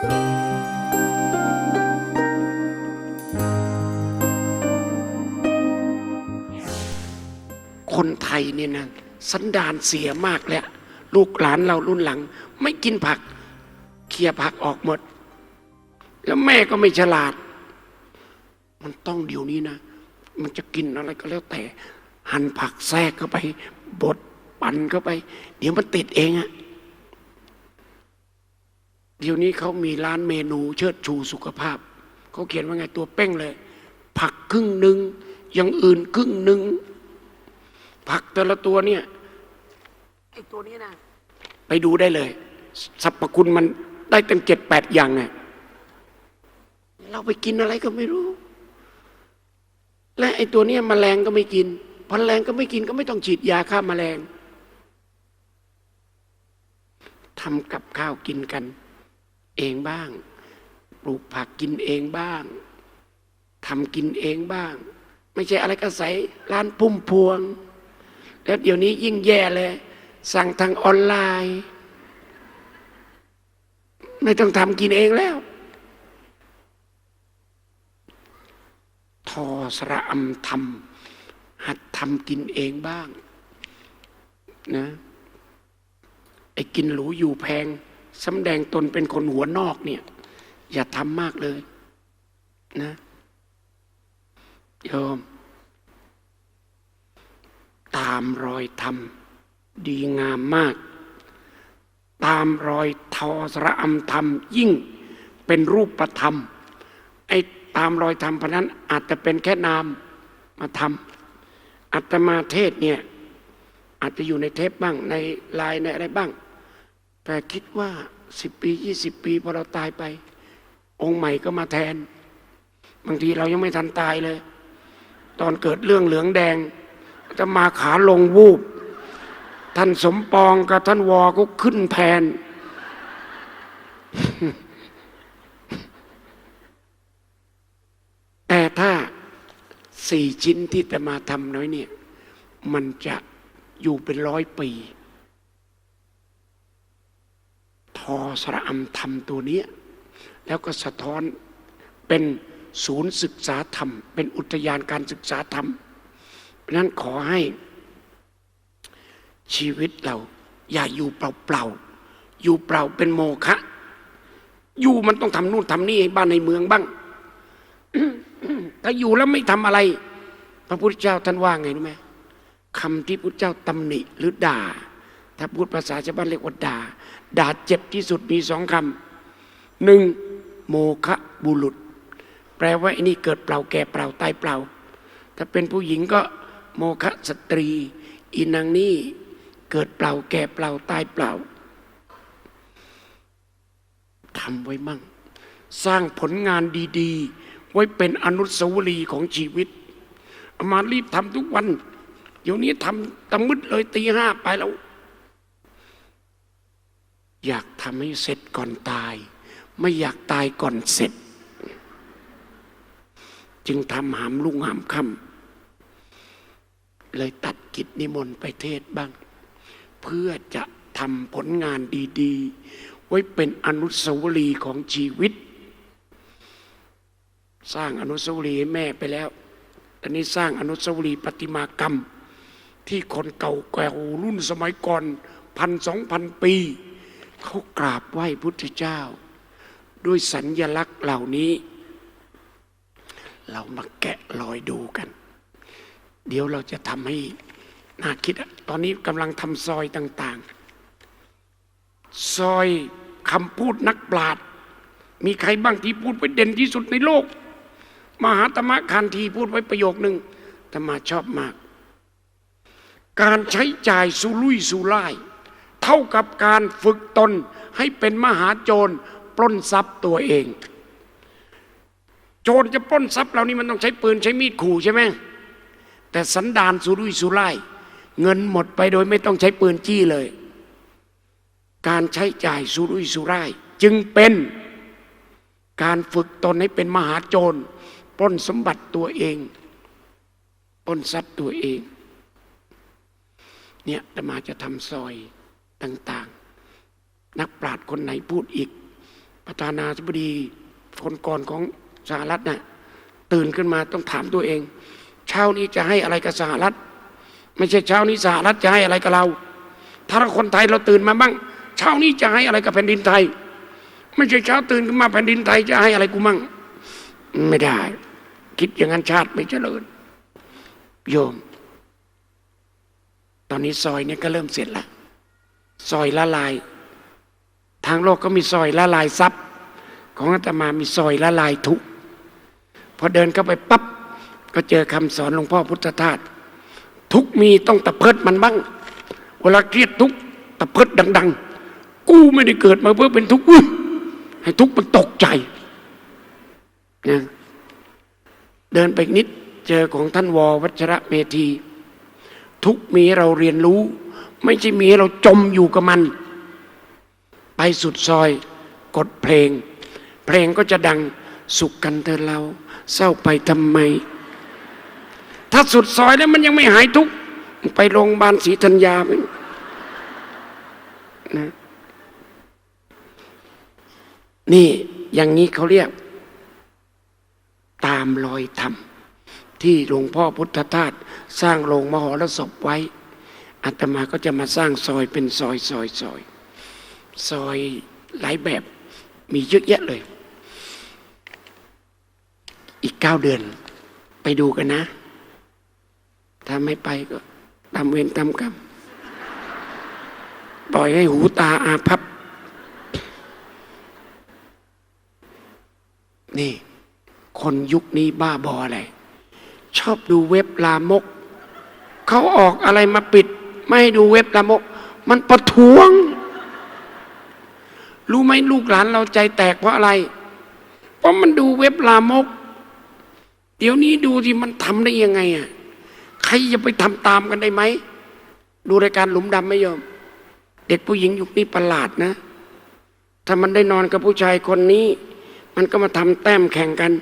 คนไทยเนี่ยนะสันดานเสียมากแล้ว ลูกหลานเรารุ่นหลัง ไม่กินผักเคลียผักออกหมด แล้วแม่ก็ไม่ฉลาด มันต้องเดี๋ยวนี้นะ มันจะกินอะไรก็แล้วแต่ หั่นผักแทรกเข้าไปบดปั่นเข้าไป เดี๋ยวมันติดเองอะ เดี๋ยวนี้เขามีร้านเมนูเชิดชูสุขภาพ เขาเขียนว่าไงตัวเป้งเลย ผักครึ่งหนึ่งอย่างอื่นครึ่งหนึ่งผักแต่ละตัวเนี่ยไอ้ตัวนี้นะไปดูได้เลยสรรพคุณมันได้ตั้งเจ็ดแปดอย่างไงเราไปกินอะไรก็ไม่รู้ และไอ้ตัวเนี้ยแมลงก็ไม่กินพอแมลงก็ไม่กินก็ไม่ต้องฉีดยาฆ่าแมลงทำกับข้าวกินกัน เองบ้าง ปลูกผักกินเองบ้างทำกินเองบ้าง ไม่ใช่อะไรก็ใส่ร้านพุ่มพวง แล้วเดี๋ยวนี้ยิ่งแย่เลย สั่งทางออนไลน์ ไม่ต้องทำกินเองแล้วทอสระอำทำหัดทำกินเองบ้างนะไอ้กินหรูอยู่แพง สำแดงตนเป็นคนหัวนอกเนี่ย อย่าทำมากเลยนะโยม ตามรอยธรรม ดีงามมาก ตามรอยทอสระอำธรรม ยิ่งเป็นรูปธรรมไอ้ตามรอยธรรมพนั้นอาจจะเป็นแค่นามมาทำอัตมาเทศเนี่ยอาจจะอยู่ในเทปบ้างในลน์ในอะไรบ้าง แต่คิดว่าสิบปียี่สิบปีพอเราตายไป องค์ใหม่ก็มาแทน บางทีเรายังไม่ทันตายเลย ตอนเกิดเรื่องเหลืองแดง จะมาขาลงวูบ ท่านสมปองกับท่านวอก็ขึ้นแทน แต่ถ้าสี่ชิ้นที่จะมาทำน้อยเนี่ย มันจะอยู่เป็นร้อยปี ท อสระอำธรรมตัวเนี้ยแล้วก็สะท้อนเป็นศูนย์ศึกษาธรรม เป็นอุทยานการศึกษาธรรมเพราะนั้นขอให้ชีวิตเราอย่าอยู่เปล่าๆ อยู่เปล่าเป็นโมฆะอยู่มันต้องทำนู่นทำนี่ให้บ้านในเมืองบ้างถ้าอยู่แล้วไม่ทำอะไร พระพุทธเจ้าท่านว่าไงรู้ไหมคำที่พุทธเจ้าตำหนิหรือด่า ถ้าพูดภาษาชาวบ้านเรียกว่าด่า ด่าเจ็บที่สุดมีสองคำหนึ่งโมฆะบุรุษ แปลว่าไอ้นี่เกิดเปล่าแก่เปล่าตายเปล่า ถ้าเป็นผู้หญิงก็โมฆะสตรีอีนางนี่เกิดเปล่าแก่เปล่าตายเปล่าทำไว้มั่ง สร้างผลงานดีๆ ไว้เป็นอนุสาวรีย์ของชีวิตอามารีบทำทุกวัน เดี๋ยวนี้ทำตะมืดเลยตีห้าไปแล้ว อยากทำให้เสร็จก่อนตาย ไม่อยากตายก่อนเสร็จ จึงทำหามลุ่งหามค่ำเลยตัดกิจนิมนต์ไปเทศบ้าง เพื่อจะทำผลงานดีๆ ไว้เป็นอนุสาวรีย์ของชีวิต สร้างอนุสาวรีย์ให้แม่ไปแล้วตอนนี้สร้างอนุสาวรีย์ประติมากรรม ที่คนเก่าแก่รุ่นสมัยก่อนพันสองพันปี เขากราบไหว้พุทธเจ้า ด้วยสัญญลักษณ์เหล่านี้ เรามาแกะรอยดูกัน เดี๋ยวเราจะทำให้น่าคิดอะตอนนี้กำลังทำซอยต่าง ๆ ซอยคำพูดนักปราชญ์มีใครบ้างที่พูดไว้เด่นที่สุดในโลก มหาตมะคันทีพูดไว้ประโยคหนึ่งธรรมาชอบมาก การใช้จ่ายสุรุ่ยสุร่าย เท่ากับการฝึกตนให้เป็นมหาโจรปล้นทรัพย์ตัวเอง โจรจะปล้นทรัพย์เรานี่มันต้องใช้ปืนใช้มีดขู่ใช่ไหมแต่สันดานสุรุ่ยสุร่ายเงินหมดไปโดยไม่ต้องใช้ปืนจี้เลย การใช้จ่ายสุรุ่ยสุร่ายจึงเป็นการฝึกตนให้เป็นมหาโจรปล้นสมบัติตัวเองปล้นทรัพย์ตัวเอง เนี่ยจะมาจะทำซอย ต่าง ๆ นักปราชญ์คนไหนพูดอีก ประธานาธิบดีคนก่อนของสหรัฐน่ะตื่นขึ้นมาต้องถามตัวเอง เช้านี้จะให้อะไรกับสหรัฐ ไม่ใช่เช้านี้สหรัฐจะให้อะไรกับเรา ถ้าเราคนไทยเราตื่นมาบ้าง เช้านี้จะให้อะไรกับแผ่นดินไทย ไม่ใช่เช้าตื่นขึ้นมาแผ่นดินไทยจะให้อะไรกูมั่ง ไม่ได้ คิดอย่างนั้นชาติไม่เจริญ โยม ตอนนี้ซอยเนี่ยก็เริ่มเสร็จแล้ว ซอยละลาย ทางโลกก็มีซอยละลายทรัพย์ ของอาตมามีซอยละลายทุกพอเดินเข้าไปปั๊บก็เจอคำสอนหลวงพ่อพุทธทาสทุกมีต้องตะเพิดมันบ้าง เวลาเครียดทุกตะเพิดดัง ๆ กูไม่ได้เกิดมาเพื่อเป็นทุกข์ให้ทุกข์มันตกใจนะเดินไปนิดเจอของท่านววัชระเมธี ทุกมีเราเรียนรู้ ไม่ใช่มีให้เราจมอยู่กับมัน ไปสุดซอย กดเพลง เพลงก็จะดังสุขกันเธอเรา เศร้าไปทำไม ถ้าสุดซอยแล้วมันยังไม่หายทุกไปโรงพยาบาลศรีธัญญาไหมนะนี่อย่างนี้เขาเรียก ตามรอยธรรม ที่หลวงพ่อพุทธทาสสร้างโรงมหรสพไว้ อาตมาก็จะมาสร้างซอยเป็นซอยซอยซอยซอยหลายแบบมีเยอะแยะเลย อีกเก้าเดือน ไปดูกันนะ ถ้าไม่ไปก็ตามเวรตามกรรมปล่อยให้หูตาอาพับ นี่ คนยุคนี้บ้าบออะไร ชอบดูเว็บลามก เขาออกอะไรมาปิด ไม่ให้ดูเว็บลามก มันประท้วง รู้ไหมลูกหลานเราใจแตกเพราะอะไร เพราะมันดูเว็บลามก เดี๋ยวนี้ดูที่มันทำได้ยังไงอะใครจะไปทำตามกันได้ไหม ดูรายการหลุมดำไม่ยอม เด็กผู้หญิงยุคนี้ประหลาดนะ ถ้ามันได้นอนกับผู้ชายคนนี้ มันก็มาทำแต้มแข่งกัน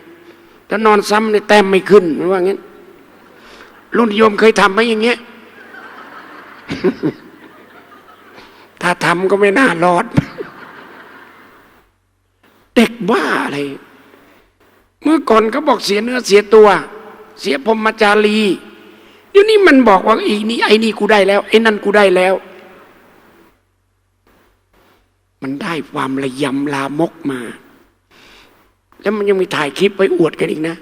ถ้านอนซ้ำในแต้มไม่ขึ้นมันว่างั้นรุ่นโยมเคยทำไหมอย่างเงี้ย ถ้าทำก็ไม่น่ารอด เด็กบ้าอะไร เมื่อก่อนเขาบอกเสียเนื้อเสียตัว เสียพรมจารีเดี๋ยวนี้มันบอกว่าอีนี่ไอ้นี่กูได้แล้วไอ้นั่นกูได้แล้ว มันได้ความระยำลามกมา แล้วมันยังมีถ่ายคลิปไว้อวดกันอีกนะ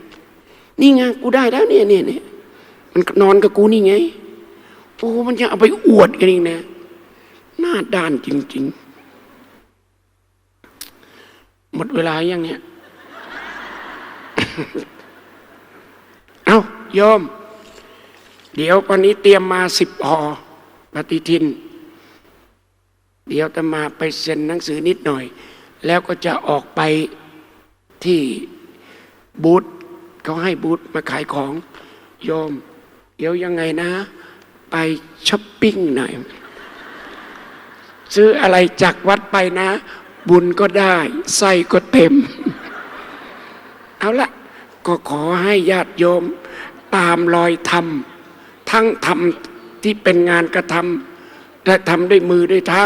นี่ไงกูได้แล้วเนี่ยเนี่ยเนี่ยมันนอนกับกูนี่ไง โอ้มันยังเอาไปอวดกันอีกนะ หน้าด้านจริง ๆ หมดเวลายังเนี่ย เอาโยม เดี๋ยววันนี้เตรียมมาสิบหอปฏิทิน เดี๋ยวจะมาไปเซ็นหนังสือนิดหน่อย แล้วก็จะออกไปที่บูธเขาให้บูธมาขายของ โยม เดี๋ยวยังไงนะ ไปช้อปปิ้งหน่อย ซื้ออะไรจากวัดไปนะ บุญก็ได้ไส้ก็เต็ม เอาละก็ขอให้ญาติโยมตามรอยธรรม ทั้งธรรมที่เป็นงานกระทำและทำด้วยมือด้วยเท้า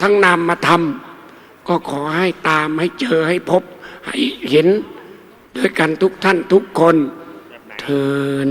ทั้งนามมาทำก็ขอให้ตามให้เจอให้พบ ให้เห็น ด้วยกันทุกท่านทุกคนเทิน